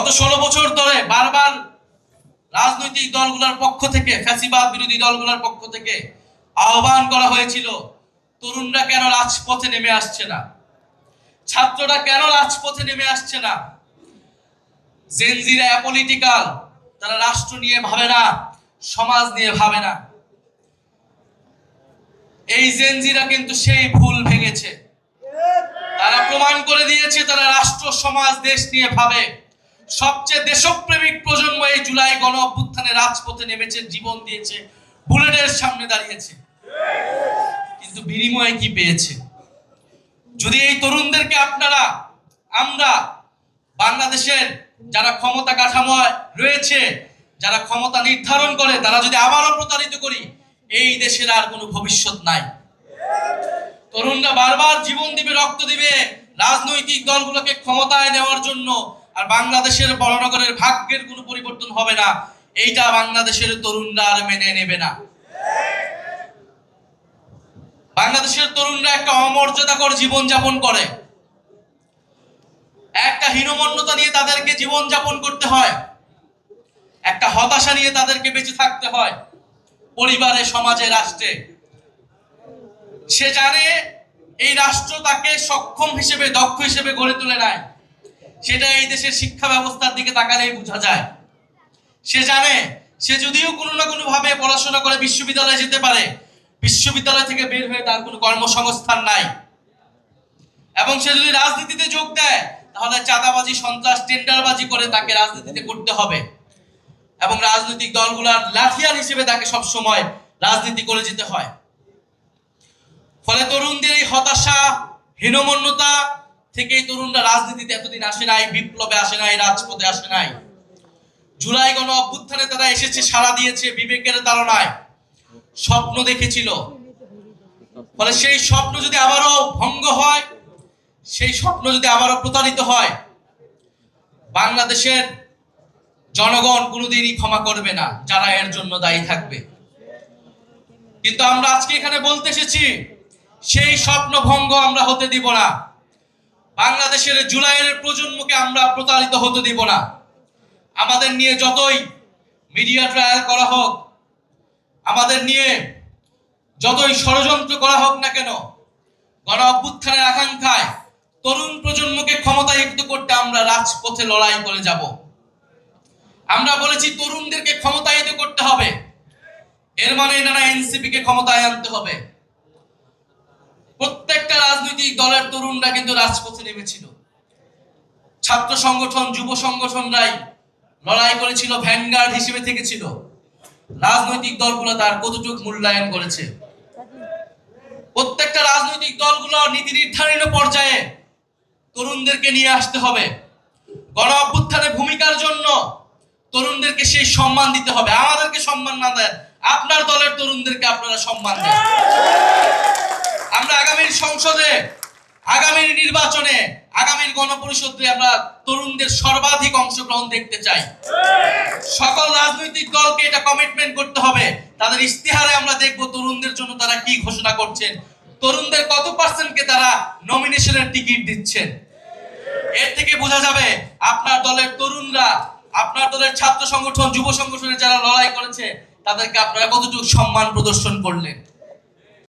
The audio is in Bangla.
গত ষোলো বছর ধরে বারবার রাজনৈতিক দলগুলোর পক্ষ থেকে, ফ্যাসিবাদ বিরোধী দলগুলোর পক্ষ থেকে আহ্বান করা হয়েছিল, তরুণরা কেন রাজপথে নেমে আসছে না? ছাত্ররা কেন রাজপথে নেমে আসছে না? জেনজিরা অ্যাপলিটিক্যাল তারা রাষ্ট্র নিয়ে ভাবে না, সমাজ নিয়ে ভাবে না। এই জেনজিরা কিন্তু সেই ভুল ভেঙেছে। তারা প্রমাণ করে দিয়েছে, তারা রাষ্ট্র, সমাজ, দেশ নিয়ে ভাবে। সবচেয়ে দেশপ্রেমিক প্রজন্ম এই জুলাই গণ অভ্যুত্থানে রাজপথে নেমেছে, জীবন দিয়েছে, বুলেটের সামনে দাঁড়িয়েছে। কিন্তু বিনিময়ে কি পেয়েছে? যদি এই তরুণদেরকে আপনারা, আমরা, বাংলাদেশের যারা ক্ষমতা কাঠামো রয়েছে, যারা ক্ষমতা নির্ধারণ করে, তারা যদি আবারও প্রতারিত করি, এই দেশের আর কোনো ভবিষ্যৎ নাই। তরুণরা বারবার জীবন দিবে, রক্ত দিবে রাজনৈতিক দলগুলোকে ক্ষমতায় নেওয়ার জন্য আর বাংলাদেশের বড়নগরের ভাগ্যের কোনো পরিবর্তন হবে না, এইটা বাংলাদেশের তরুণরা আর মেনে নেবে না। বাংলাদেশের তরুণরা একটা অমর্যাদাকর জীবন যাপন করে। একটা হীনমন্যতা নিয়ে তাদেরকে জীবন যাপন করতে হয়। একটা হতাশা নিয়ে তাদেরকে বেঁচে থাকতে হয়। পরিবারে, সমাজে, রাষ্ট্রে। সে জানে এই রাষ্ট্র তাকে সক্ষম হিসেবে, দক্ষ হিসেবে গড়ে তুলে নেয়। সেটা এই দেশের শিক্ষা ব্যবস্থার দিকে তাকালেই বোঝা যায়। সে জানে, সে যদিও কোনো না কোনো ভাবে পড়াশোনা করে বিশ্ববিদ্যালয়ে যেতে পারে, বিশ্ববিদ্যালয় থেকে বের হয়ে তার কোনো কর্মসংস্থান নাই। এবং সে যদি রাজনীতিতে যোগ দেয়, তাহলে চাঁদাবাজি, সন্ত্রাস, টেন্ডারবাজি করে তাকে রাজনীতিতে করতে হবে। এবং রাজনৈতিক দলগুলার লাঠিয়াল হিসেবে তাকে সব সময় রাজনীতি করে যেতে হয়। ফলে তরুণদের এই হতাশা, হীনমন্যতা থেকে তরুণরা রাজনীতিতে এতদিন আসে নাই, বিপ্লবে আসে নাই, রাজপথে আসে নাই। জুলাই গণ অভ্যুত্থানে তারা এসেছে, সাড়া দিয়েছে বিবেকের তাড়নায়। স্বপ্ন দেখেছিল। ফলে সেই স্বপ্ন যদি আবারও ভঙ্গ হয়, সেই স্বপ্ন যদি আবারও প্রতারিত হয়, বাংলাদেশের জনগণ কোনোদিনই ক্ষমা করবে না, যারা এর জন্য দায়ী থাকবে। কিন্তু আমরা আজকে এখানে বলতে এসেছি সেই স্বপ্ন ভঙ্গ আমরা হতে দিব না। বাংলাদেশের জুলাইয়ের প্রজন্মকে আমরা প্রতারিত হতে দিব না। আমাদের নিয়ে যতই মিডিয়া ট্রায়াল করা হোক, আমাদের নিয়ে যতই ষড়যন্ত্র করা হোক না কেন, গণ অভ্যুত্থানের আকাঙ্ক্ষায় তরুণ প্রজন্মকে ক্ষমতায়ুক্ত করতে আমরা রাজপথে লড়াই করে যাব। আমরা বলেছি তরুণদেরকে ক্ষমতায়িত করতে হবে। এর মানে না এনসিপি কে ক্ষমতায় আনতে হবে। রাজনৈতিক দলের তরুণরা কিন্তু রাজপথে নেমেছিল। ছাত্র সংগঠন, যুব সংগঠনরাই লড়াই করেছিল, ভ্যানগার্ড হিসেবে থেকেছিল। রাজনৈতিক দলগুলো তার কতটুক মূল্যায়ন করেছে। প্রত্যেকটা রাজনৈতিক দলগুলো নীতি নির্ধারণ পর্যায়ে তরুণদেরকে নিয়ে আসতে হবে। গণ অভ্যুত্থানের ভূমিকার জন্য তরুণদেরকে সেই সম্মান দিতে হবে। আমাদেরকে সম্মান না দেন আপনার দলের তরুণদেরকে আপনারা সম্মান দেন। সংসদে আগামীর নির্বাচনে আগামীর গণপরিষদে আমরা তরুণদের সর্বাধিক অংশগ্রহণ দেখতে চাই। সকল রাজনৈতিক দলকে এটা কমিটমেন্ট করতে হবে। তাদের ইস্তিহারে আমরা দেখব তরুণদের জন্য তারা কি ঘোষণা করছেন। তরুণদের কত পার্সেন্টকে তারা নমিনেশনের টিকিট দিচ্ছেন। এর থেকে বোঝা যাবে আপনার দলের তরুণরা, আপনার দলের ছাত্র সংগঠন, যুব সংগঠনের যারা লড়াই করেছে, তাদেরকে আপনারা কতটুকু সম্মান প্রদর্শন করলেন।